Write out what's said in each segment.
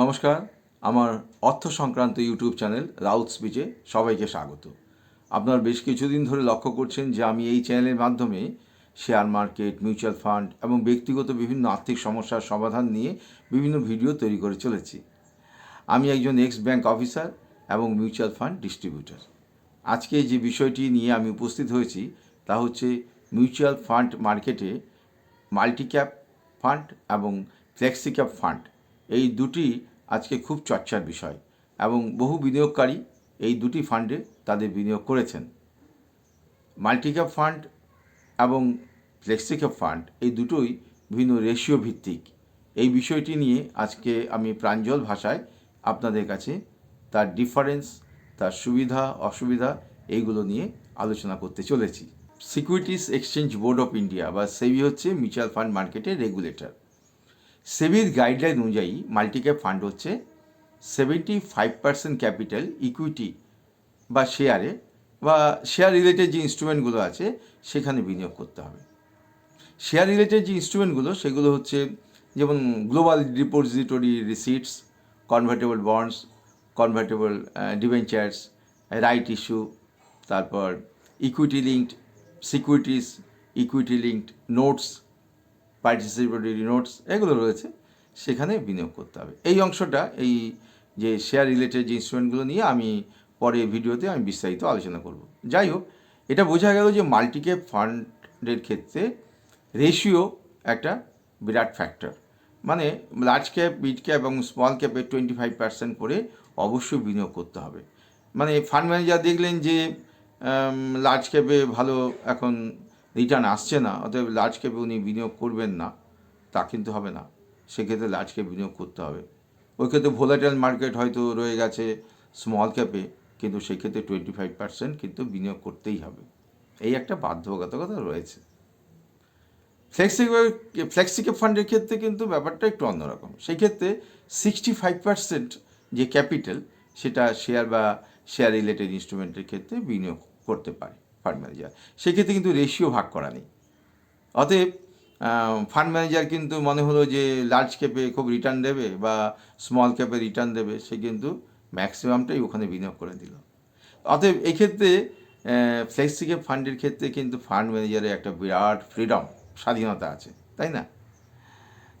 নমস্কার, আমার অর্থ সংক্রান্ত ইউটিউব চ্যানেল রাউথ স্পিচে সবাইকে স্বাগত। আপনার বেশ কিছুদিন ধরে লক্ষ্য করছেন যে আমি এই চ্যানেলের মাধ্যমে শেয়ার মার্কেট, মিউচুয়াল ফান্ড এবং ব্যক্তিগত বিভিন্ন আর্থিক সমস্যার সমাধান নিয়ে বিভিন্ন ভিডিও তৈরি করে চলেছি। আমি একজন এক্স ব্যাংক অফিসার এবং মিউচুয়াল ফান্ড ডিস্ট্রিবিউটর। আজকে যে বিষয়টি নিয়ে আমি উপস্থিত হয়েছি তা হচ্ছে মিউচুয়াল ফান্ড মার্কেটে মাল্টি ক্যাপ ফান্ড এবং ফ্লেক্সি ক্যাপ ফান্ড। এই দুটি আজকে খুব চর্চার বিষয় এবং বহু বিনিয়োগকারী এই দুটি ফান্ডে তাদের বিনিয়োগ করেছেন। মাল্টি ক্যাপ ফান্ড এবং ফ্লেক্সি ক্যাপ ফান্ড এই দুটোই বিভিন্ন রেশিও ভিত্তিক। এই বিষয়টি নিয়ে আজকে আমি প্রাঞ্জল ভাষায় আপনাদের কাছে তার ডিফারেন্স, তার সুবিধা, অসুবিধা এইগুলো নিয়ে আলোচনা করতে চলেছি। Securities Exchange Board of India বা সেবি হচ্ছে মিউচুয়াল ফান্ড মার্কেটের রেগুলেটর। সেবির গাইডলাইন অনুযায়ী মাল্টিক্যাপ ফান্ড হচ্ছে seventy five percent capital equity বা শেয়ারে বা শেয়ার রিলেটেড যে ইনস্ট্রুমেন্টগুলো আছে সেখানে বিনিয়োগ করতে হবে। শেয়ার রিলেটেড যে ইনস্ট্রুমেন্টগুলো সেগুলো হচ্ছে যেমন global depository receipts convertible bonds convertible debentures right issue তারপর equity linked securities equity linked notes participatory notes, এগুলো রয়েছে, সেখানে বিনিয়োগ করতে হবে। এই অংশটা, এই যে শেয়ার রিলেটেড যে ইনস্ট্রুমেন্টগুলো নিয়ে আমি পরে ভিডিওতে আমি বিস্তারিত আলোচনা করব। যাই হোক, এটা বোঝা গেল যে মাল্টিক্যাপ ফান্ডের ক্ষেত্রে রেশিও একটা বিরাট ফ্যাক্টর মানে লার্জ ক্যাপ মিড ক্যাপ এবং স্মল ক্যাপে টোয়েন্টি ফাইভ পার্সেন্ট করে অবশ্যই বিনিয়োগ করতে হবে। মানে ফান্ড ম্যানেজার দেখলেন যে লার্জ ক্যাপে ভালো এখন রিটার্ন আসছে না, অতএব লার্জ ক্যাপে উনি বিনিয়োগ করবেন না, তা কিন্তু হবে না। সেক্ষেত্রে লার্জ ক্যাপ বিনিয়োগ করতে হবে। ওই ক্ষেত্রে ভোলাটাইল মার্কেট হয়তো রয়ে গেছে স্মল ক্যাপে কিন্তু সেক্ষেত্রে টোয়েন্টি ফাইভ পার্সেন্ট কিন্তু বিনিয়োগ করতেই হবে। এই একটা বাধ্যবাধকতা রয়েছে। ফ্লেক্সি ফ্লেক্সিক্যাপ ফান্ডের ক্ষেত্রে কিন্তু ব্যাপারটা একটু অন্যরকম। সেই ক্ষেত্রে সিক্সটি ফাইভ পার্সেন্ট যে ক্যাপিটাল সেটা শেয়ার বা শেয়ার রিলেটেড ইনস্ট্রুমেন্টের ক্ষেত্রে বিনিয়োগ করতে পারে। ফান্ড ম্যানেজার সেক্ষেত্রে কিন্তু রেশিও ভাগ করা নেই। অতএব ফান্ড ম্যানেজার কিন্তু মনে হলো যে লার্জ ক্যাপে খুব রিটার্ন দেবে বা স্মল ক্যাপে রিটার্ন দেবে, সে কিন্তু ম্যাক্সিমামটাই ওখানে বিনিয়োগ করে দিল। অতএব, এক্ষেত্রে ফ্লেক্সিক্যাপ ফান্ডের ক্ষেত্রে কিন্তু ফান্ড ম্যানেজারের একটা বিরাট ফ্রিডম স্বাধীনতা আছে, তাই না?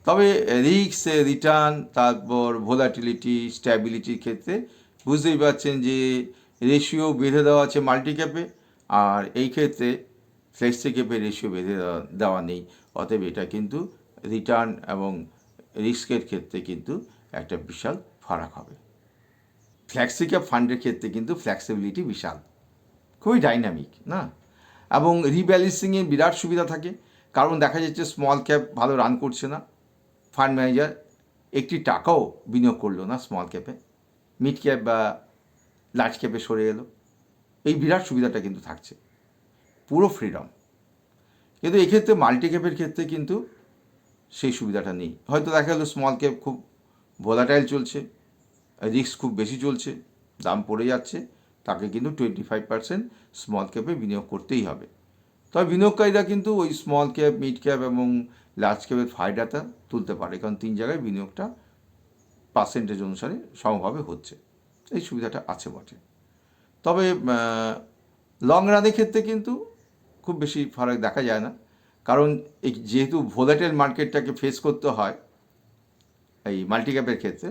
তবে রিক্স রিটার্ন তারপর ভোলাটিলিটি স্ট্যাবিলিটির ক্ষেত্রে বুঝতেই পারছেন যে রেশিও বেঁধে দেওয়া আছে মাল্টি ক্যাপে আর এই ক্ষেত্রে ফ্লেক্সি ক্যাপে রেশিও বেঁধে দেওয়া নেই। অতএব এটা কিন্তু রিটার্ন এবং রিস্কের ক্ষেত্রে কিন্তু একটা বিশাল ফারাক হবে। ফ্ল্যাক্সি ক্যাপ ফান্ডের ক্ষেত্রে কিন্তু ফ্লেক্সিবিলিটি বিশাল। খুবই ডাইনামিক না? এবং রিব্যালেন্সিংয়ের বিরাট সুবিধা থাকে। কারণ দেখা যাচ্ছে স্মল ক্যাপ ভালো রান করছে না। ফান্ড ম্যানেজার একটি টাকাও বিনিয়োগ করল না স্মল ক্যাপে মিড ক্যাপ বা লার্জ ক্যাপে সরে এলো। এই বিরাট সুবিধাটা কিন্তু থাকছে। পুরো ফ্রিডম কিন্তু এক্ষেত্রে মাল্টি ক্যাপের ক্ষেত্রে কিন্তু সেই সুবিধাটা নেই। হয়তো দেখা গেলো স্মল ক্যাপ খুব ভোলাটাইল চলছে রিস্ক খুব বেশি চলছে, দাম পড়ে যাচ্ছে, তাকে কিন্তু টোয়েন্টি ফাইভ পার্সেন্ট স্মল ক্যাপে বিনিয়োগ করতেই হবে। তবে বিনিয়োগকারীরা কিন্তু ওই স্মল ক্যাপ মিড ক্যাপ এবং লার্জ ক্যাপের ফায়দাটা তুলতে পারে, কারণ তিন জায়গায় বিনিয়োগটা পার্সেন্টেজ অনুসারে সমভাবে হচ্ছে। এই সুবিধাটা আছে বটে। তবে লং রানের ক্ষেত্রে কিন্তু খুব বেশি ফারাক দেখা যায় না। কারণ এই যেহেতু ভোলাটাইল মার্কেটটাকে ফেস করতে হয়, এই মাল্টিক্যাপের ক্ষেত্রে,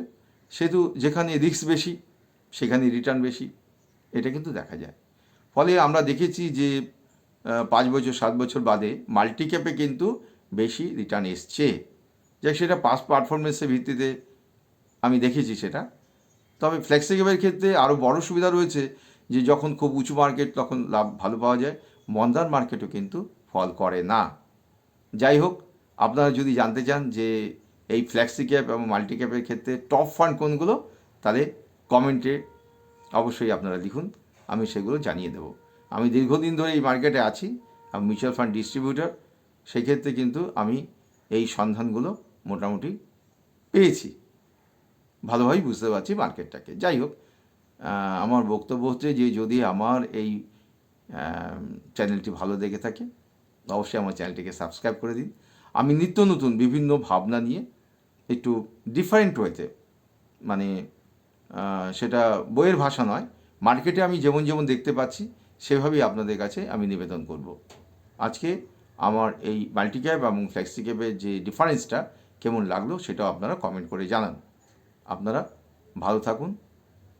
সেহেতু যেখানে রিস্ক বেশি, সেখানে রিটার্ন বেশি, এটা কিন্তু দেখা যায়। ফলে আমরা দেখেছি যে পাঁচ বছর, সাত বছর বাদে মাল্টিক্যাপে কিন্তু বেশি রিটার্ন এসছে। যে সেটা পাস পারফরমেন্সের ভিত্তিতে আমি দেখেছি সেটা। তবে ফ্লেক্সিক্যাপের ক্ষেত্রে আরও বড় সুবিধা রয়েছে যে যখন খুব উঁচু মার্কেট তখন লাভ ভালো পাওয়া যায়, মন্দার মার্কেটও কিন্তু ফল করে না। যাই হোক, আপনারা যদি জানতে চান যে এই ফ্ল্যাক্সি ক্যাপ এবং মাল্টি ক্যাপের ক্ষেত্রে টপ ফান্ড কোনগুলো, তাহলে কমেন্টে অবশ্যই আপনারা লিখুন, আমি সেগুলো জানিয়ে দেবো। আমি দীর্ঘদিন ধরে এই মার্কেটে আছি, আমি মিউচুয়াল ফান্ড ডিস্ট্রিবিউটর সেক্ষেত্রে কিন্তু আমি এই সন্ধানগুলো মোটামুটি পেয়েছি। ভালোভাবেই বুঝতে পারছি মার্কেটটাকে যাই হোক আমার বক্তব্য হচ্ছে যে যদি আমার এই চ্যানেলটি ভালো দেখে থাকে, অবশ্যই আমার চ্যানেলটিকে সাবস্ক্রাইব করে দিন। আমি নিত্য নতুন বিভিন্ন ভাবনা নিয়ে একটু ডিফারেন্ট ওয়েতে মানে সেটা বইয়ের ভাষা নয় মার্কেটে আমি যেমন যেমন দেখতে পাচ্ছি, সেভাবেই আপনাদের কাছে আমি নিবেদন করব। আজকে আমার এই মাল্টিক্যাপ এবং ফ্লেক্সিক্যাপের যে ডিফারেন্সটা কেমন লাগল সেটাও আপনারা কমেন্ট করে জানান। আপনারা ভালো থাকুন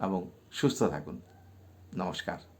এবং সুস্থ থাকুন। নমস্কার।